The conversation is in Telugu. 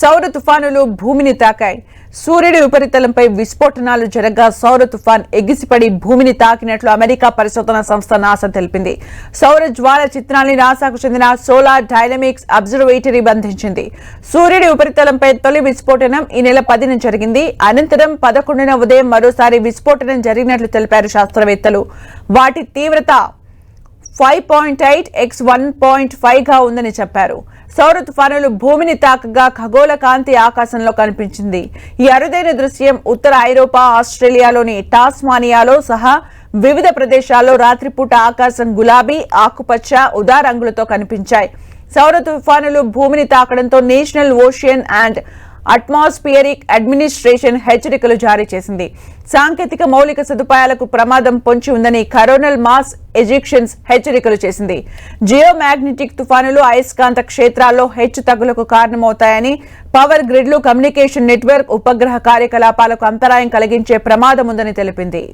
సౌర తుఫానులు భూమిని తాకాయి. సూర్యుడి ఉపరితలంపై విస్ఫోటనాలు జరగగా సౌర తుఫాన్ ఎగిసిపడి భూమిని తాకినట్లు అమెరికా పరిశోధన సంస్థ నాసా తెలిపింది. సౌర జ్వాల చిత్రాన్ని నాసాకు చెందిన సోలార్ డైనమిక్స్ అబ్జర్వేటరీ బంధించింది. సూర్యుడి ఉపరితలంపై తొలి విస్ఫోటనం ఈ నెల పదిన జరిగింది. అనంతరం పదకొండున ఉదయం మరోసారి విస్ఫోటనం జరిగినట్లు తెలిపారు శాస్త్రవేత్తలు. వాటి తీవ్రత five point eight X one point ఫైవ్గా ఉందని చెప్పారు. సౌర తుఫానులు భూమిని తాకగా ఖగోళ కాంతి ఆకాశంలో కనిపించింది. ఈ అరుదైన దృశ్యం ఉత్తర ఐరోపా ఆస్ట్రేలియాలోని టాస్మానియాలో సహా వివిధ ప్రదేశాల్లో రాత్రిపూట ఆకాశం గులాబీ ఆకుపచ్చ ఉదా రంగులతో కనిపించాయి. సౌర తుఫానులు భూమిని తాకడంతో National Ocean and Atmospheric Administration హెచ్చరికలు జారీ చేసింది. సాంకేతిక మౌలిక సదుపాయాలకు ప్రమాదం పొంచి ఉందని కరోనల్ మాస్ ఎజిక్షన్స్ హెచ్చరికలు చేసింది. జియో మ్యాగ్నెటిక్ తుఫానులు అయస్కాంత క్షేత్రాల్లో హెచ్చు తగ్గులకు కారణమవుతాయని పవర్ గ్రిడ్లు కమ్యూనికేషన్ నెట్వర్క్ ఉపగ్రహ కార్యకలాపాలకు అంతరాయం కలిగించే ప్రమాదం ఉందని తెలిపింది.